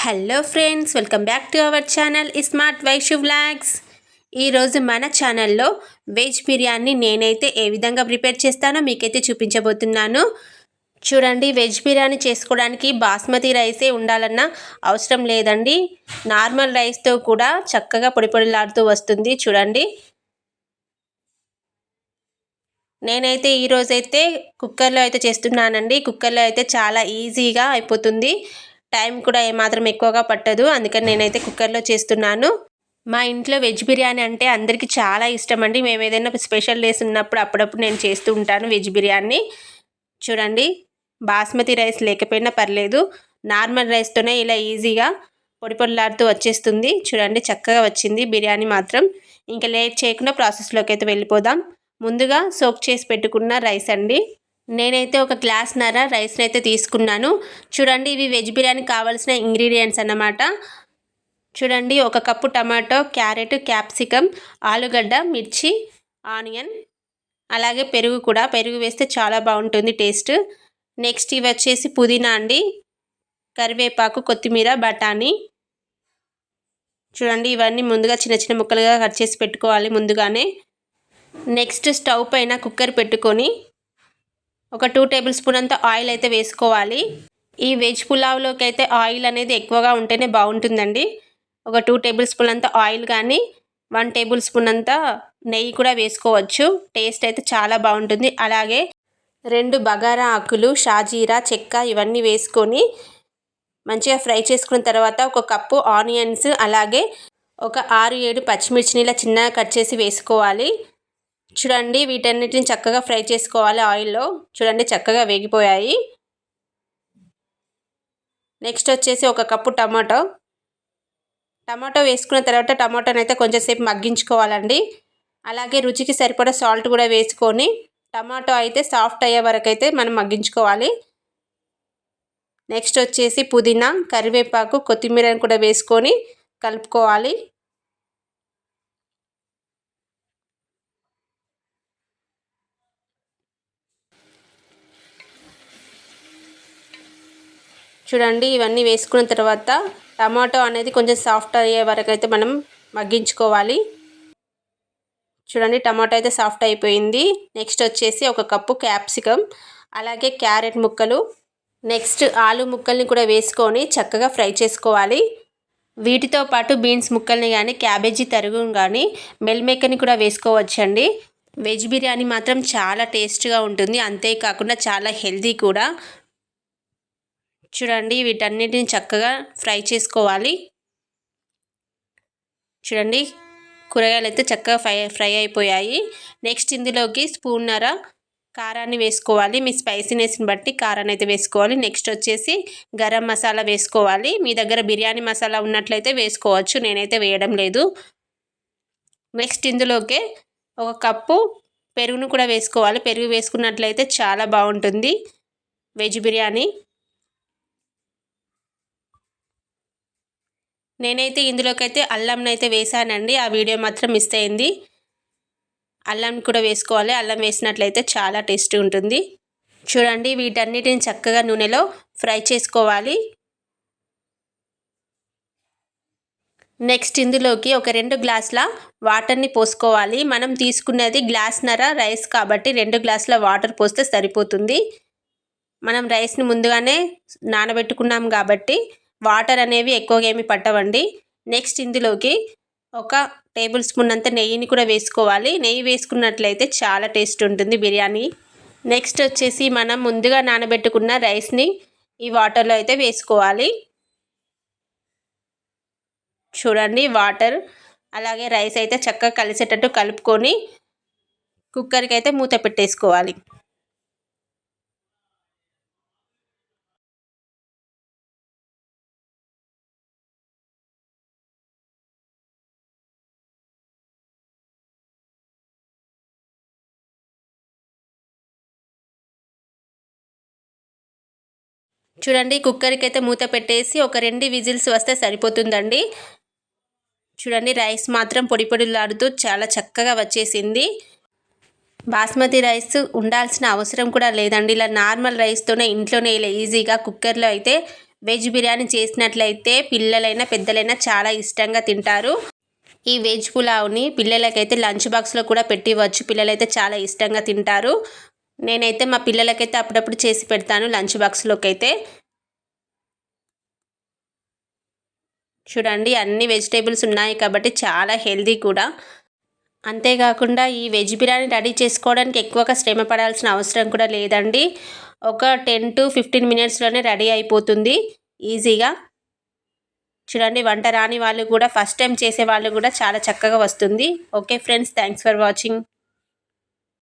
Hello friends welcome back to our channel smart Vaishu vlogs ఈరోజు మన ఛానల్లో veg biryani నేనైతే ఏ విధంగా ప్రిపేర్ చేస్తానో మీకైతే చూపించబోతున్నాను. చూడండి వెజ్ బిర్యానీ చేసుకోవడానికి బాస్మతి రైసే ఉండాలన్న అవసరం లేదండి. నార్మల్ రైస్తో కూడా చక్కగా పొడిపొడిలాడుతూ వస్తుంది చూడండి. నేనైతే ఈరోజైతే కుక్కర్లో అయితే చేస్తున్నానండి. కుక్కర్లో అయితే చాలా ఈజీగా అయిపోతుంది. టైం కూడా ఏమాత్రం ఎక్కువగా పట్టదు. అందుకని నేనైతే కుక్కర్లో చేస్తున్నాను. మా ఇంట్లో వెజ్ బిర్యానీ అంటే అందరికీ చాలా ఇష్టం అండి. మేము ఏదైనా స్పెషల్ డేస్ ఉన్నప్పుడు అప్పుడప్పుడు నేను చేస్తూ ఉంటాను వెజ్ బిర్యానీ. చూడండి బాస్మతి రైస్ లేకపోయినా పర్లేదు. నార్మల్ రైస్తోనే ఇలా ఈజీగా పొడి పొడిలాడుతూ వచ్చేస్తుంది. చూడండి చక్కగా వచ్చింది బిర్యానీ మాత్రం. ఇంకా లేట్ చేయకుండా ప్రాసెస్లోకి అయితే వెళ్ళిపోదాం. ముందుగా సోక్ చేసి పెట్టుకున్న రైస్ అండి. నేనైతే ఒక గ్లాస్ నర రైస్ని అయితే తీసుకున్నాను. చూడండి ఇవి వెజ్ బిర్యానీ కావాల్సిన ఇంగ్రీడియంట్స్ అన్నమాట. చూడండి ఒక కప్పు టమాటో క్యారెట్ క్యాప్సికమ్ ఆలుగడ్డ మిర్చి ఆనియన్ అలాగే పెరుగు కూడా. పెరుగు వేస్తే చాలా బాగుంటుంది టేస్ట్. నెక్స్ట్ ఇవి వచ్చేసి పుదీనా అండి. కరివేపాకు కొత్తిమీర బఠానీ. చూడండి ఇవన్నీ ముందుగా చిన్న చిన్న ముక్కలుగా కట్ చేసి పెట్టుకోవాలి ముందుగానే. నెక్స్ట్ స్టవ్ పైన కుక్కర్ పెట్టుకొని ఒక టూ టేబుల్ స్పూన్ అంత ఆయిల్ అయితే వేసుకోవాలి. ఈ వెజ్ పులావ్లోకి అయితే ఆయిల్ అనేది ఎక్కువగా ఉంటేనే బాగుంటుందండి. ఒక టూ టేబుల్ స్పూన్ అంత ఆయిల్ కానీ వన్ టేబుల్ స్పూన్ అంత నెయ్యి కూడా వేసుకోవచ్చు. టేస్ట్ అయితే చాలా బాగుంటుంది. అలాగే రెండు బగారా ఆకులు షాజీరా చెక్క ఇవన్నీ వేసుకొని మంచిగా ఫ్రై చేసుకున్న తర్వాత ఒక కప్పు ఆనియన్స్ అలాగే ఒక ఆరు ఏడు పచ్చిమిర్చిని ఇలా చిన్నగా కట్ చేసి వేసుకోవాలి. చూడండి వీటన్నిటిని చక్కగా ఫ్రై చేసుకోవాలి ఆయిల్లో. చూడండి చక్కగా వేగిపోయాయి. నెక్స్ట్ వచ్చేసి ఒక కప్పు టమాటో. టమాటో వేసుకున్న తర్వాత టమాటోని అయితే కొంచెంసేపు మగ్గించుకోవాలండి. అలాగే రుచికి సరిపడా సాల్ట్ కూడా వేసుకొని టమాటో అయితే సాఫ్ట్ అయ్యే వరకు అయితే మనం మగ్గించుకోవాలి. నెక్స్ట్ వచ్చేసి పుదీనా కరివేపాకు కొత్తిమీరని కూడా వేసుకొని కలుపుకోవాలి. చూడండి ఇవన్నీ వేసుకున్న తర్వాత టమాటో అనేది కొంచెం సాఫ్ట్ అయ్యే వరకు అయితే మనం మగ్గించుకోవాలి. చూడండి టమాటో అయితే సాఫ్ట్ అయిపోయింది. నెక్స్ట్ వచ్చేసి ఒక కప్పు క్యాప్సికమ్ అలాగే క్యారెట్ ముక్కలు. నెక్స్ట్ ఆలు ముక్కల్ని కూడా వేసుకొని చక్కగా ఫ్రై చేసుకోవాలి. వీటితో పాటు బీన్స్ ముక్కల్ని కానీ క్యాబేజీ తరుగు కానీ మెల్మేకర్ని కూడా వేసుకోవచ్చండి. వెజ్ బిర్యానీ మాత్రం చాలా టేస్ట్గా ఉంటుంది. అంతేకాకుండా చాలా హెల్తీ కూడా. చూడండి వీటన్నిటిని చక్కగా ఫ్రై చేసుకోవాలి. చూడండి కూరగాయలు అయితే చక్కగా ఫ్రై ఫ్రై అయిపోయాయి. నెక్స్ట్ ఇందులోకి స్పూన్నర కారాన్ని వేసుకోవాలి. మీ స్పైసీనెస్ని బట్టి కారాన్ని అయితే వేసుకోవాలి. నెక్స్ట్ వచ్చేసి గరం మసాలా వేసుకోవాలి. మీ దగ్గర బిర్యానీ మసాలా ఉన్నట్లయితే వేసుకోవచ్చు. నేనైతే వేయడం లేదు. నెక్స్ట్ ఇందులోకే ఒక కప్పు పెరుగును కూడా వేసుకోవాలి. పెరుగు వేసుకున్నట్లయితే చాలా బాగుంటుంది. వెజ్ బిర్యానీ నేనైతే ఇందులోకైతే అల్లంని అయితే వేసానండి. ఆ వీడియో మాత్రం మిస్ అయింది. అల్లం కూడా వేసుకోవాలి. అల్లం వేసినట్లయితే చాలా టేస్ట్ ఉంటుంది. చూడండి వీటన్నిటిని చక్కగా నూనెలో ఫ్రై చేసుకోవాలి. నెక్స్ట్ ఇందులోకి ఒక రెండు గ్లాసుల వాటర్ని పోసుకోవాలి. మనం తీసుకున్నది గ్లాస్నర రైస్ కాబట్టి రెండు గ్లాసుల వాటర్ పోస్తే సరిపోతుంది. మనం రైస్ని ముందుగానే నానబెట్టుకున్నాం కాబట్టి వాటర్ అనేవి ఎక్కువగా ఏమి పట్టవండి. నెక్స్ట్ ఇందులోకి ఒక టేబుల్ స్పూన్ అంత నెయ్యిని కూడా వేసుకోవాలి. నెయ్యి వేసుకున్నట్లయితే చాలా టేస్ట్ ఉంటుంది బిర్యానీ. నెక్స్ట్ వచ్చేసి మనం ముందుగా నానబెట్టుకున్న రైస్ని ఈ వాటర్లో అయితే వేసుకోవాలి. చూడండి వాటర్ అలాగే రైస్ అయితే చక్కగా కలిసేటట్టు కలుపుకొని కుక్కర్కి అయితే మూత పెట్టేసుకోవాలి. చూడండి కుక్కర్కి అయితే మూత పెట్టేసి ఒక రెండు విజిల్స్ వస్తే సరిపోతుందండి. చూడండి రైస్ మాత్రం పొడి పొడిలాడుతూ చాలా చక్కగా వచ్చేసింది. బాస్మతి రైస్ ఉండాల్సిన అవసరం కూడా లేదండి. ఇలా నార్మల్ రైస్తోనే ఇంట్లోనే ఇలా ఈజీగా కుక్కర్లో అయితే వెజ్ బిర్యానీ చేసినట్లయితే పిల్లలైనా పెద్దలైనా చాలా ఇష్టంగా తింటారు. ఈ వెజ్ పులావ్ని పిల్లలకైతే లంచ్ బాక్స్లో కూడా పెట్టివచ్చు. పిల్లలైతే చాలా ఇష్టంగా తింటారు. నేనైతే మా పిల్లలకైతే అప్పుడప్పుడు చేసి పెడతాను లంచ్ బాక్స్లోకి అయితే చూడండి అన్ని వెజిటేబుల్స్ ఉన్నాయి కాబట్టి చాలా హెల్దీ కూడా. అంతేకాకుండా ఈ వెజ్ బిర్యానీ రెడీ చేసుకోవడానికి ఎక్కువగా శ్రమ పడాల్సిన అవసరం కూడా లేదండి. ఒక టెన్ టు ఫిఫ్టీన్ మినిట్స్లోనే రెడీ అయిపోతుంది ఈజీగా. చూడండి వంట రాని వాళ్ళు కూడా ఫస్ట్ టైం చేసే వాళ్ళు కూడా చాలా చక్కగా వస్తుంది. Okay friends thanks for watching.